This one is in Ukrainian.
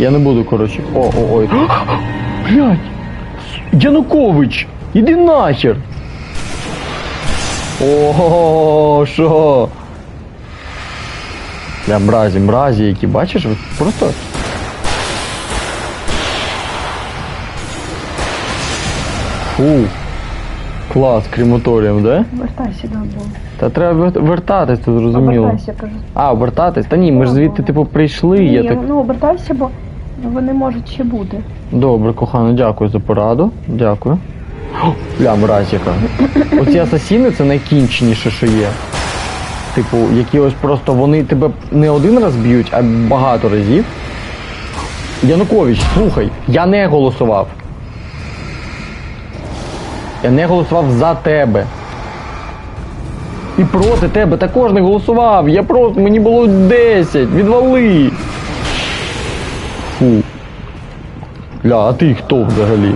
Я не буду, коротше. О, о, ой. Блядь! Янукович! Іди нахер! Ого, що? Бля, мразі, мразі, які бачиш, просто. Фу. Клас, крематорієм, да? Вертайся додому. Та треба вер- вертатись, тут зрозуміло. Обертайся, кажу. А, обертатись? Та ні, ми ж звідти, типу, прийшли, я Ні, так. ну обертайся, бо вони можуть ще бути. Добре, кохано, дякую за пораду. Дякую. О, Бля, мразь. Оці асасіни це найкінченіше, що є. Типу, які ось просто вони тебе не один раз б'ють, а багато разів. Янукович, слухай, я не голосував. Я не голосував за тебе. І проти тебе також не голосував. Я просто, мені було 10. Відвали. Фу. Ля, а ти хто взагалі?